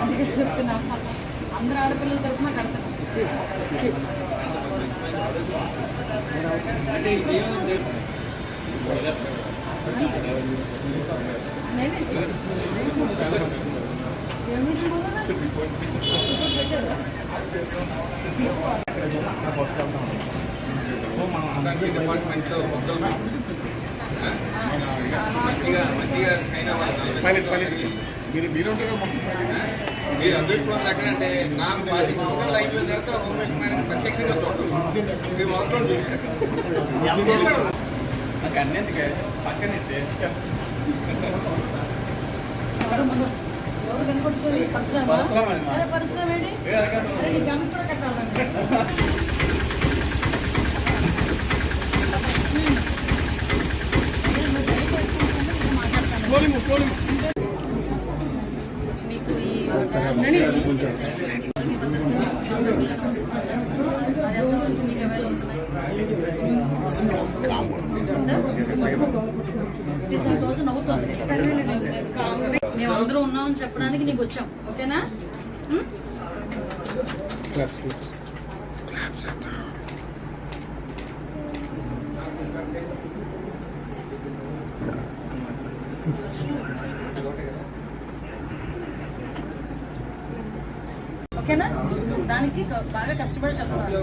అందుకే చెప్తున్నా అందరు ఆడపిల్లల తరఫున కడతాను నేనే ఇస్తాను డిపార్ట్మెంట్ మంచిగా మంచిగా సైన్ అవ్వాలి. మీరు మీరుంటారు మీరు అదృష్టవంతులు ఎక్కడంటే నాకు పది సంవత్సరాలు అయిపోయిన తర్వాత హోమ్ మేడం ప్రత్యక్షంగా చూడటం. మీరు మొత్తం చూస్తారు నాకు ఎవరు కనపడుతుంది? పరిశ్రమ? కట్టాలండి. మేమందరూ ఉన్నామని చెప్పడానికి నీకు వచ్చాం. ఓకేనా? దానికి క- బాగా కష్టపడి చదవాలి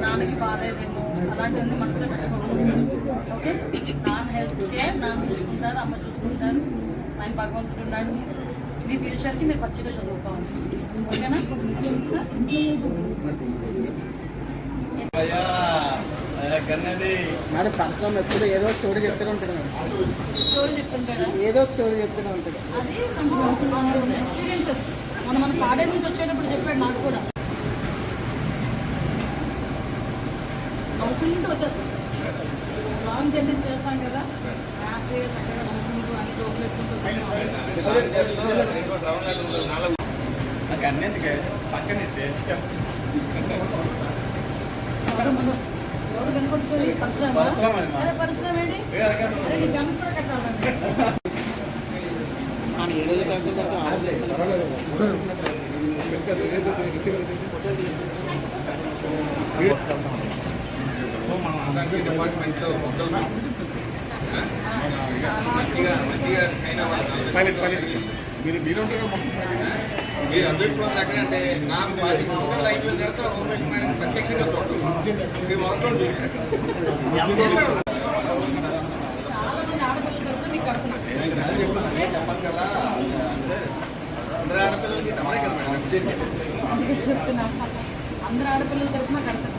నాన్నకి బాగాలేదేమో అలాంటివన్నీ మనసులో పెట్టుకోకూడదు. ఓకే నాన్న హెల్త్ కేర్ నాన్న చూసుకుంటారు అమ్మ చూసుకుంటారు. ఆయన భగవంతుడు ఉన్నాడు. మీ ఫ్యూచర్కి మీరు పచ్చిగా చదువుకోవాలి. ఓకేనా మేడం పర్సనం ఎప్పుడు ఏదో ఒక స్టోరీ చెప్తూనే ఉంటాడు మేడం స్టోరీ చెప్తుంటాడా? ఏదో ఒక స్టోరీ చెప్తూనే ఉంటాడు. అది సంబంధం. ఎక్స్పీరియన్సెస్ మన మన పాడే నుంచి వచ్చేటప్పుడు చెప్పాడు నాకు కూడా. నవ్వుకుంటూ వచ్చేస్తాం. లాంగ్ జర్నీస్ చేస్తాం కదా. హ్యాపీగా చక్కగా నవ్వుకుంటూ అన్ని జోకులు వేసుకుంటూ. నాకు అన్నందుకే పక్కనట్టే ఎవరు కనపడుతుంది పరిశ్రమ? పరిశ్రమ ఏంటి? గన్ కూడా కట్టాలండి కానీ ఆడలేదు డిపార్ట్మెంట్ మంచిగా మంచిగా సైన్ అవ్వాలి. మీరు మీరుంటారు మీరు అదృష్టవంతులు ఎక్కడంటే నాకు పది సంవత్సరాలు అయిపోయిన తర్వాత హోమ్ మేడం ప్రత్యక్షంగా చూడటం మీరు మొత్తం చూస్తారు అందరు ఆడపిల్లలకి తమరే కదా మేడం. చెప్తున్నా. అందరు ఆడపిల్లల తరఫున కడతాను.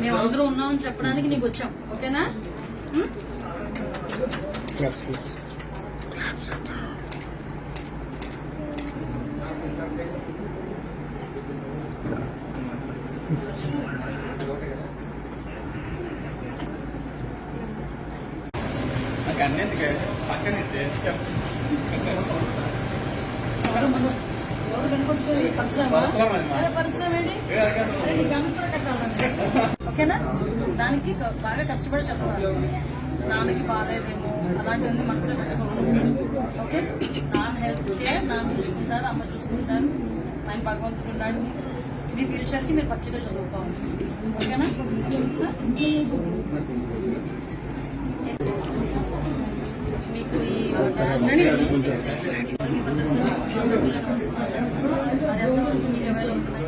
మేము అందరం ఉన్నామని చెప్పడానికి నీకు వచ్చాం. ఓకేనా? కనపడుతుంది? పరిశ్రమ? పరిశ్రమ ఏంటి? కూడా కట్టాలండి. ఓకేనా? దానికి బాగా కష్టపడి చదవాలి నాన్నకి బాగాలేదేమో అలాంటివన్నీ మనసులో పెట్టుకోకూడదు ఓకే? నాన్న హెల్త్ కేర్ నాన్న చూసుకుంటారు అమ్మ చూసుకుంటారు. ఆయన భగవంతుడు ఉన్నాడు. మీ ఫ్యూచర్కి మీరు పచ్చిగా చదువుకోవాలి. ఓకేనా? మీకు ఈ అది ఎంతవరకు మీకు available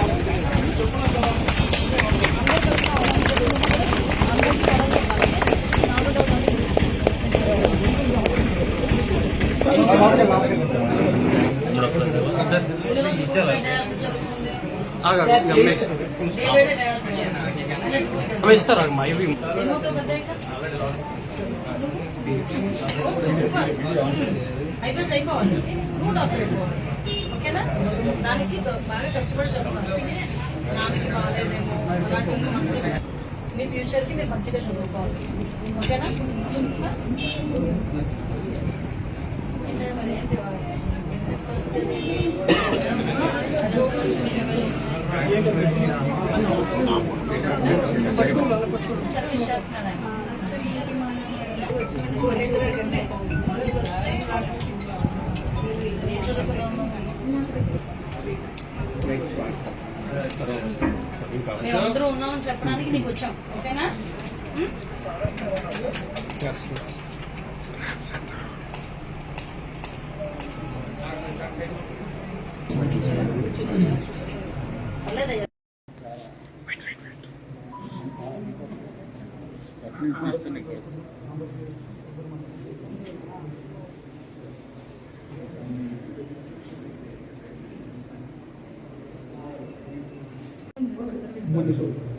డేవిడ్ డయాలసిస్ చేయాలి. ఇస్తారా అమ్మా ఇవి ఎన్నోతో పెద్దయ్యాక? ఓ, సూపర్. మ్మ్. అయిపోయి అయిపోవాలి నువ్వు డాక్టర్ అయిపోవాలి ఓకేనా దానికి బాగా కష్టపడి చదవాలి నాన్నకి బాగాలేదేమో అలాంటివన్నీ మనసులో పెట్టు. మీ ఫ్యూచర్కి మీరు మంచిగా చదువుకోవాలి ఓకేనా ఏంటంటే మరి ఏంటి మెడిసిన్స్ పరిస్థితి సర్వీస్ చేస్తున్నాడు మేమందరూ ఉన్నామని చెప్పడానికి నీకు వచ్చాం ఓకేనా Thank you.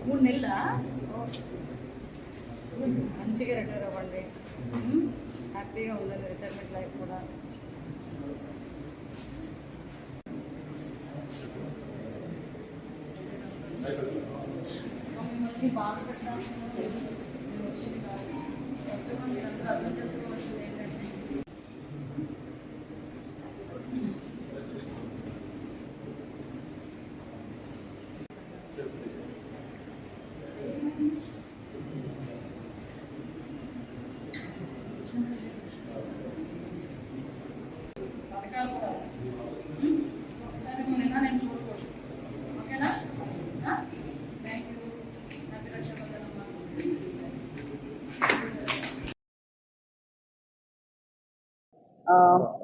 మూడు నెలల? మంచిగా రిటైర్ అవ్వండి. హ్యాపీగా ఉండండి. రిటైర్మెంట్ లైఫ్ కూడా. మిమ్మల్ని బాధ పెట్టాల్సిన వచ్చింది కాదు ప్రస్తుతం మీరందరూ అర్థం చేసుకోవాల్సింది ఏంటంటే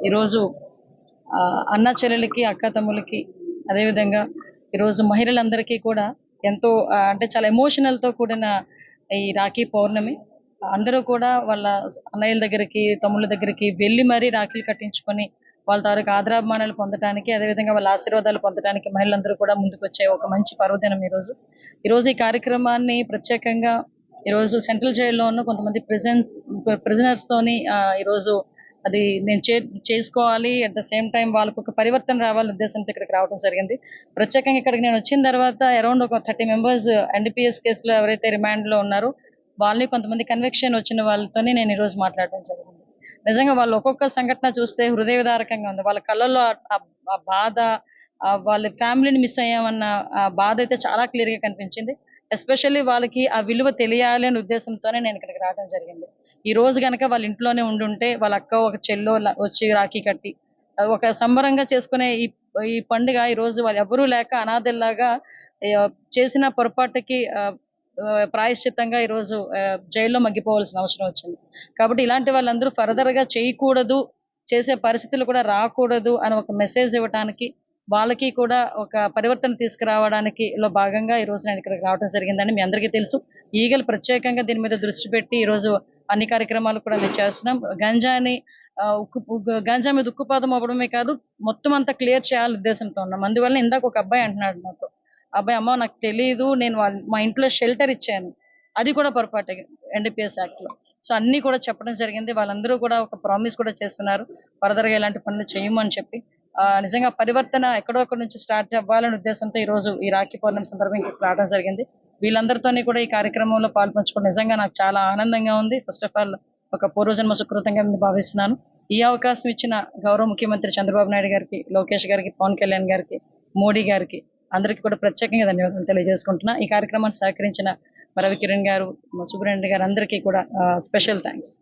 ఈరోజు అన్న చెల్లెలకి అక్క తమ్ములకి అదేవిధంగా ఈరోజు మహిళలందరికీ కూడా ఎంతో అంటే చాలా ఎమోషనల్తో కూడిన ఈ రాఖీ పౌర్ణమి. అందరూ కూడా వాళ్ళ అన్నయ్యల దగ్గరికి తమ్ముళ్ళ దగ్గరికి వెళ్ళి మరీ రాఖీలు కట్టించుకొని వాళ్ళ తాలూకు ఆదరాభిమానాలు పొందడానికి అదేవిధంగా వాళ్ళ ఆశీర్వాదాలు పొందడానికి మహిళలందరూ కూడా ముందుకు వచ్చే ఒక మంచి పర్వదినం ఈరోజు. ఈరోజు ఈ కార్యక్రమాన్ని ప్రత్యేకంగా ఈరోజు సెంట్రల్ జైల్లో ఉన్న కొంతమంది ప్రిజన్స్ ప్రిజనర్స్తోని ఈరోజు అది నేను చే చేసుకోవాలి. అట్ ద సేమ్ టైం వాళ్ళకు ఒక పరివర్తన రావాలనే ఉద్దేశంతో ఇక్కడికి రావడం జరిగింది. ప్రత్యేకంగా ఇక్కడికి నేను వచ్చిన తర్వాత అరౌండ్ ఒక థర్టీ మెంబర్స్ ఎన్డీపీఎస్ కేసులో ఎవరైతే రిమాండ్లో ఉన్నారో వాళ్ళని కొంతమంది కన్వెక్షన్ వచ్చిన వాళ్ళతోనే నేను ఈరోజు మాట్లాడడం జరిగింది. నిజంగా వాళ్ళు ఒక్కొక్క సంఘటన చూస్తే హృదయదారకంగా ఉంది. వాళ్ళ కళ్ళల్లో ఆ- బాధ వాళ్ళ ఫ్యామిలీని మిస్ అయ్యామన్న ఆ బాధ అయితే చాలా క్లియర్గా కనిపించింది. ఎస్పెషల్లీ వాళ్ళకి ఆ విలువ తెలియాలి అనే ఉద్దేశంతోనే నేను ఇక్కడికి రావడం జరిగింది. ఈ రోజు కనుక వాళ్ళ ఇంట్లోనే ఉండుంటే వాళ్ళ అక్క ఒక చెల్లో వచ్చి రాఖీ కట్టి ఒక సంబరంగా చేసుకునే ఈ ఈ పండుగ ఈ రోజు వాళ్ళు ఎవరూ లేక అనాథల్లాగా చేసిన పొరపాటుకి ప్రాయశ్చిత్తంగా ఈ రోజు జైల్లో మగ్గిపోవాల్సిన అవసరం వచ్చింది. కాబట్టి ఇలాంటి వాళ్ళందరూ ఫర్దర్గా చేయకూడదు చేసే పరిస్థితులు కూడా రాకూడదు అని ఒక మెసేజ్ ఇవ్వటానికి వాళ్ళకి కూడా ఒక పరివర్తన తీసుకురావడానికి లో భాగంగా ఈ రోజు నేను ఇక్కడికి రావడం జరిగిందని మీ అందరికీ తెలుసు. ఈగలు ప్రత్యేకంగా దీని మీద దృష్టి పెట్టి ఈరోజు అన్ని కార్యక్రమాలు కూడా మేము చేస్తున్నాం. గంజాని ఉక్కు గంజా మీద ఉక్కుపాదం అవ్వడమే కాదు మొత్తం అంతా క్లియర్ చేయాలని ఉద్దేశంతో ఉన్నాం. అందువల్ల ఇందాక ఒక అబ్బాయి అంటున్నాడు నాతో. అబ్బాయి అమ్మ నాకు తెలియదు నేను మా ఇంట్లో షెల్టర్ ఇచ్చాను. అది కూడా పొరపాటు ఎన్డీపీఎస్ యాక్ట్లో. సో అన్ని కూడా చెప్పడం జరిగింది. వాళ్ళందరూ కూడా ఒక ప్రామిస్ కూడా చేస్తున్నారు. ఫర్దర్గా ఇలాంటి పనులు చేయమని చెప్పి. నిజంగా పరివర్తన ఎక్కడో ఒకటి నుంచి స్టార్ట్ అవ్వాలనే ఉద్దేశంతో ఈ రోజు ఈ రాఖీ పౌర్ణమి సందర్భంగా రావడం జరిగింది. వీళ్ళందరితోని కూడా ఈ కార్యక్రమంలో పాల్పంచుకోవడం నిజంగా నాకు చాలా ఆనందంగా ఉంది. ఫస్ట్ ఆఫ్ ఆల్ ఒక పూర్వజన్మ సుకృతంగా నేను భావిస్తున్నాను. ఈ అవకాశం ఇచ్చిన గౌరవ ముఖ్యమంత్రి చంద్రబాబు నాయుడు గారికి లోకేష్ గారికి పవన్ కళ్యాణ్ గారికి మోడీ గారికి అందరికీ కూడా ప్రత్యేకంగా ధన్యవాదాలు తెలియజేసుకుంటున్నా. ఈ కార్యక్రమాన్ని సహకరించిన రవి కిరణ్ గారు సుబ్రహ్మణ్య గారు అందరికీ కూడా స్పెషల్ థ్యాంక్స్